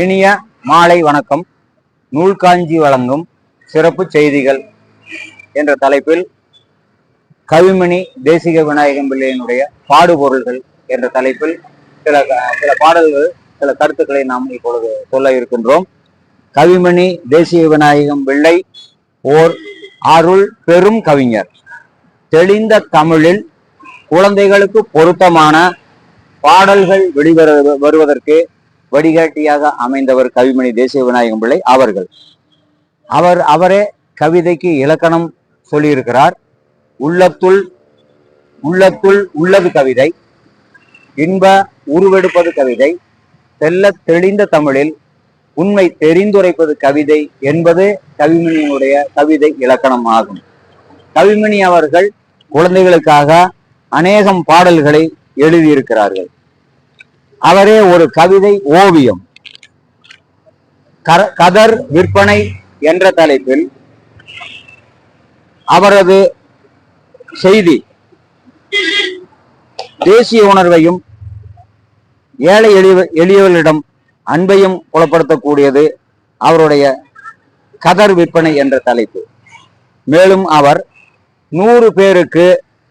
இனிய மாலை வணக்கம். நூல்காஞ்சி வழங்கும் சிறப்பு செய்திகள் என்ற தலைப்பில் கவிமணி தேசிக விநாயகம் பிள்ளையினுடைய பாடுபொருள்கள் என்ற தலைப்பில் சில சில பாடல்கள் சில கருத்துக்களை நாம் இப்பொழுது சொல்ல இருக்கின்றோம். கவிமணி தேசிய விநாயகம் பிள்ளை ஓர் அருள் பெரும் கவிஞர். தெளிந்த தமிழில் குழந்தைகளுக்கு பொருத்தமான பாடல்கள் வெளிவர வருவதற்கு வடிகாட்டியாக அமைந்தவர் கவிமணி தேசிய விநாயகம் பிள்ளை அவர்கள். அவர் அவரே கவிதைக்கு இலக்கணம் சொல்லியிருக்கிறார். உள்ளத்துள் உள்ளத்துள் உள்ளது கவிதை இன்ப உருவெடுப்பது கவிதை தெல்ல தெளிந்த தமிழில் உண்மை தெரிந்துரைப்பது கவிதை என்பது கவிமணியினுடைய கவிதை இலக்கணம் ஆகும். கவிமணி அவர்கள் குழந்தைகளுக்காக அநேகம் பாடல்களை எழுதியிருக்கிறார்கள். அவரே ஒரு கவிதை ஓவியம். கதர் விற்பனை என்ற தலைப்பில் அவரது செய்தி. தேசிய உணர்வையும் ஏழை எளிய எளியவர்களிடம் அன்பையும் புலப்படுத்தக்கூடியது அவருடைய கதர் விற்பனை என்ற தலைப்பு. மேலும் அவர் நூறு பேருக்கு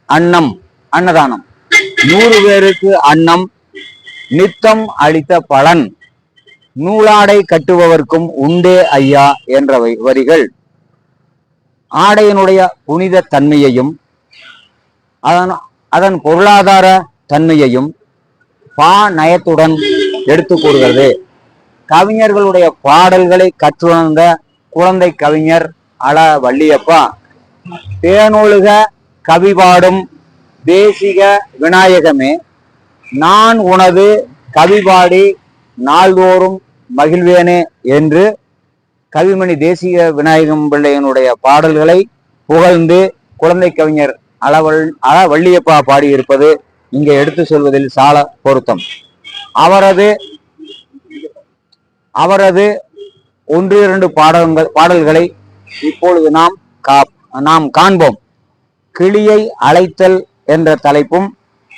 அன்னம் அன்னதானம். நூறு பேருக்கு அன்னம் நித்தம் அளித்த பலன். நூலாடை கட்டுபவர்க்கும் உண்டே ஐயா என்ற வரிகள். ஆடையினுடைய புனித தன்மையையும் அதன் அதன் பொருளாதார தன்மையையும் பா நயத்துடன் எடுத்து கூறுகிறது. கவிஞர்களுடைய பாடல்களை கற்றுணர்ந்த குழந்தை கவிஞர் அல வள்ளியப்பா தேனொழுக கவி பாடும் தேசிக விநாயகமே நான் உனது கவி பாடி நாள்தோறும் மகிழ்வேனே என்று கவிமணி தேசிய விநாயகம் பிள்ளையனுடைய பாடல்களை புகழ்ந்து குழந்தை கவிஞர் அளவல் அழ வள்ளியப்பா பாடியிருப்பது இங்கே எடுத்து சொல்வதில் சால பொருத்தம். அவரது அவரது ஒன்று இரண்டு பாடல்கள் பாடல்களை இப்பொழுது நாம் கா நாம் காண்போம். கிளியை அழைத்தல் என்ற தலைப்பும்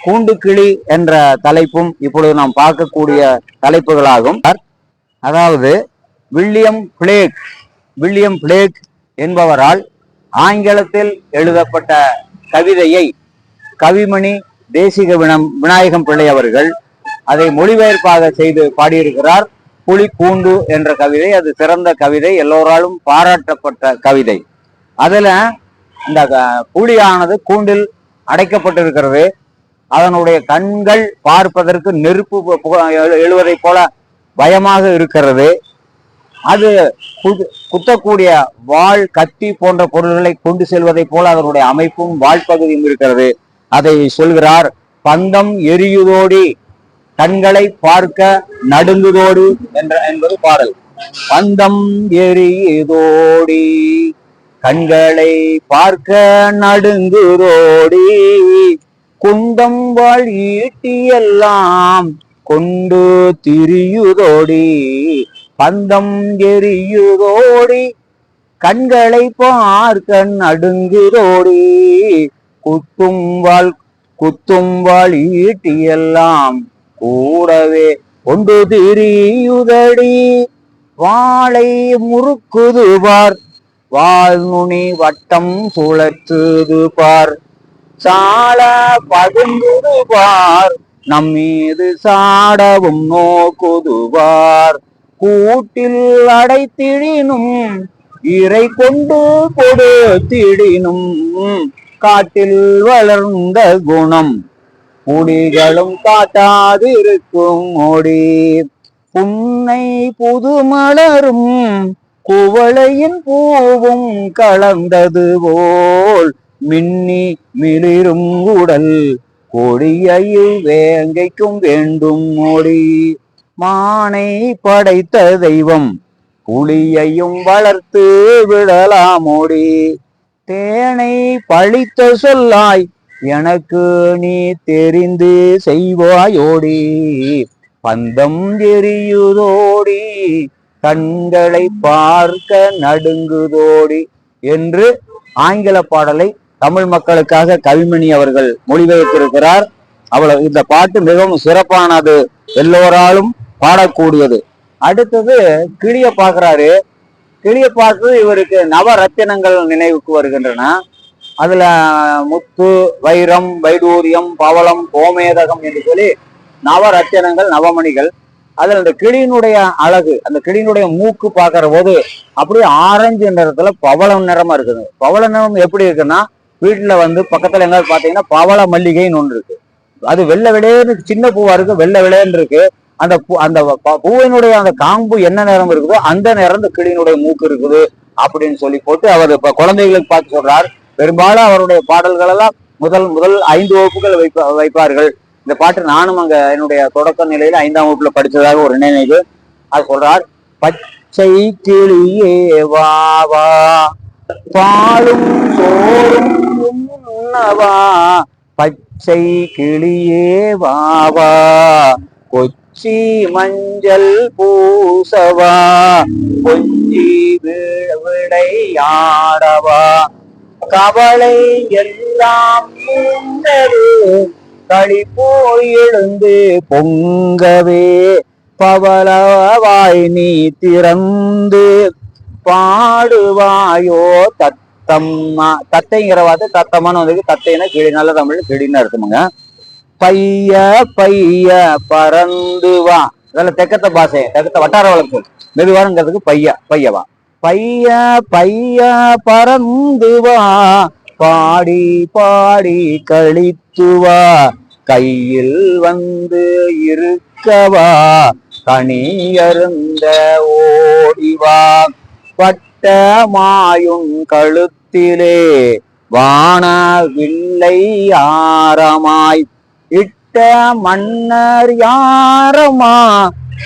கூண்டுக்கிளி என்ற தலைப்பும் இப்பொழுது நாம் பார்க்கக்கூடிய தலைப்புகளாகும். அதாவது வில்லியம் பிளேக் வில்லியம் பிளேக் என்பவரால் ஆங்கிலத்தில் எழுதப்பட்ட கவிதையை கவிமணி தேசிக வினம் விநாயகம் பிள்ளை அவர்கள் அதை மொழிபெயர்ப்பாக செய்து பாடியிருக்கிறார். புலி கூண்டு என்ற கவிதை அது சிறந்த கவிதை எல்லோராலும் பாராட்டப்பட்ட கவிதை. அதுல இந்த க- புலியானது கூண்டில் அடைக்கப்பட்டிருக்கிறது. அதனுடைய கண்கள் பார்ப்பதற்கு நெருப்பு எழுவதை எழு- எழுவதைப் போல பயமாக இருக்கிறது. அது குத்தக்கூடிய வாள் கத்தி போன்ற பொருள்களை கொண்டு செல்வதைப் போல அதனுடைய அமைப்பும் வாள் பகுதியும் இருக்கிறது. அதை சொல்கிறார் பந்தம் எரியுதோடி கண்களை பார்க்க நடுங்குதோடு என்ற என்பது பாடல். பந்தம் எரியுதோடி கண்களை பார்க்க நடுங்குதோடி குண்டம் வாழ் ஈட்டியெல்லாம் கொண்டு திரியுதோடி பந்தம் எரியுதோடி கண்களை பார்க்கண் அடுங்குதோடி குத்தும் வாழ் குத்தும் வாழ் ஈட்டியெல்லாம் கூடவே கொண்டு திரியுதடி. வாளை முறுக்குது பார் வாழ்நுனி வட்டம் சுழற்றுது பார். சால பகுந்துடுவார். பார் நம் மீது சாடவும் நோக்குதுவார். கூட்டில் அடைத்திடினும் இறை கொண்டு கொடுத்திடினும் காட்டில் வளர்ந்த குணம் புலிகளும் காட்டாதிருக்கும் ஓடி புன்னை புது மலரும் குவளையின் பூவும் கலந்தது போல் மின்னி மிளிரும் உடல் கொடியையில் வேங்கைக்கும் வேண்டும் மொழி. மானை படைத்த தெய்வம் புலியையும் வளர்த்து விடலாமோடி. தேனை பழித்த சொல்லாய் எனக்கு நீ தெரிந்து செய்வாயோடி. பந்தம் எரியுதோடி கண்களை பார்க்க நடுங்குதோடி என்று ஆங்கில பாடலை தமிழ் மக்களுக்காக கவிமணி அவர்கள் மொழிபெயர்த்திருக்கிறார். அவ்வளவு இந்த பாட்டு மிகவும் சிறப்பானது. எல்லோராலும் பாடக்கூடியது. அடுத்தது கிளிய பாக்குறாரு கிளிய பார்த்து இவருக்கு நவரத்தினங்கள் நினைவுக்கு வருகின்றன. அதுல முத்து வைரம் வைடூரியம் பவளம் கோமேதகம் என்று சொல்லி நவரத்தினங்கள் நவமணிகள். அதுல அந்த கிளியினுடைய அழகு அந்த கிளியினுடைய மூக்கு பார்க்கிற போது அப்படியே ஆரஞ்சு நிறத்துல பவளம் நிறமா இருக்குது. பவள நிறம் எப்படி இருக்குன்னா வீட்டுல வந்து பக்கத்துல எங்காவது பாத்தீங்கன்னா பவள மல்லிகைன்னு ஒன்று இருக்கு. அது வெள்ளை விளையன்னு சின்ன பூவா இருக்கு வெள்ளை விளையன்னு இருக்கு. அந்த பூ அந்த ப- பூவினுடைய அந்த காம்பு என்ன நேரம் இருக்குதோ அந்த நேரம் இந்த கிளியினுடைய மூக்கு இருக்குது அப்படின்னு சொல்லி போட்டு அவர் இப்ப குழந்தைகளுக்கு பார்த்து சொல்றார். பெரும்பாலும் அவருடைய பாடல்கள் எல்லாம் முதல் முதல் ஐந்து வகுப்புகள் வைப்ப வைப்பார்கள். இந்த பாட்டு நானும் அங்க என்னுடைய தொடக்க நிலையில ஐந்தாம் வகுப்புல படிச்சதாக ஒரு நினைவு. அது சொல்றார் பச்சை கிளியே வா வா. பாலும் சோறும் உண்ணவா? பச்சை கிளியே வாவா. கொச்சி மஞ்சள் பூசவா. கொஞ்சி வி- விளையாடவா கவலை எல்லாம் உண்டது களி போய் எழுந்து பொங்கவே. பவளவாய் நீ திறந்து பாடுவாயோ தத் தத்தம்மா தத்தைங்கிற வார்த்தை தத்தமான வந்து தத்தைன்னா கிளி நல்ல தமிழ் கிளின்னு அர்த்தமுங்க. பைய பைய பறந்து வா. அதெல்லாம் தெக்கத்த பாசை தெக்கத்த வட்டார வழக்கு. மெதுவாருங்கிறதுக்கு பைய பையவா. பைய பைய பறந்து வா. பாடி பாடி கழித்து வா. கையில் வந்து இருக்கவா. கனியருந்த ஓடிவா பட்ட மாயுங் கழுத்திலே வான வில்லை ஆரமாய். இட்ட மன்னர் யாரமா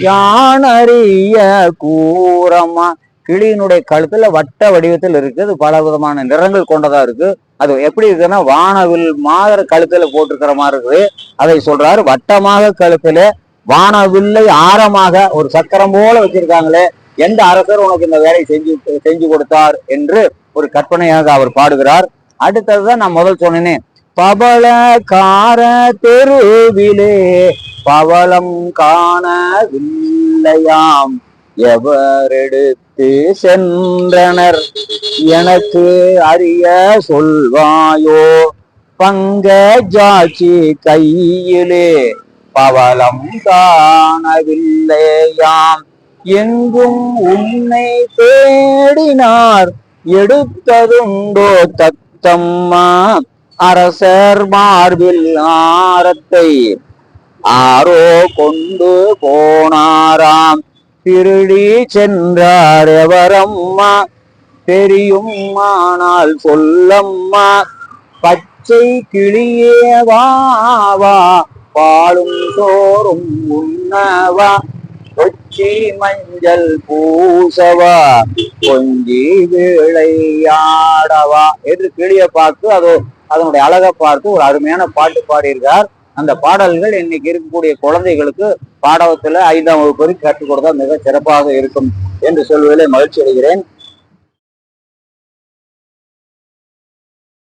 யானறிய கூறமா கிளியினுடைய கழுத்துல வட்ட வடிவத்தில் இருக்கு. அது பல விதமான நிறங்கள் கொண்டதா இருக்கு. அது எப்படி இருக்குன்னா வானவில் மாதர் கழுத்துல போட்டிருக்கிற மாதிரி இருக்குது. அதை சொல்றாரு. வட்டமாக கழுத்துல வானவில்லை ஆரமாக ஒரு சக்கரம் போல வச்சிருக்காங்களே. எந்த அரசர் உனக்கு இந்த வேலையை செஞ்சு செஞ்சு கொடுத்தார் என்று ஒரு கற்பனையாக அவர் பாடுகிறார். அடுத்ததுதான் நான் முதல் சொன்னேனே பவள கார தெருவிலே பவளம் காணவில்லையாம். எவரெடுத்து சென்றனர்? எனக்கு அறிய சொல்வாயோ? பங்கஜாட்சி கையிலே பவளம் காணவில்லையாம். எங்கும் உன்னை தேடினார். எடுத்ததுண்டோ தத்தம்மா. அரசர் மார்பில் ஆரத்தை ஆரோ கொண்டு போனாராம். திருடி சென்றார் எவரம்மா? தெரியுமானால் சொல்லம்மா. பச்சை கிளியே வா. பாலும் சோறும் உண்ணவா. கொச்சி மஞ்சள் பூசவா கொஞ்சி விளையாடவா. என்று கிளியை பார்த்து அதோ அதனுடைய அழகை பார்த்து ஒரு அருமையான பாட்டு பாடியிருக்கார் அந்த பாடல்கள் இன்னைக்கு இருக்கக்கூடிய குழந்தைகளுக்கு பாடவத்துல ஐந்தாம் வகுப்பு வரைக்கும் கற்றுக் கொடுத்தா மிக சிறப்பாக இருக்கும் என்று சொல்வதிலே மகிழ்ச்சி அடைகிறேன்.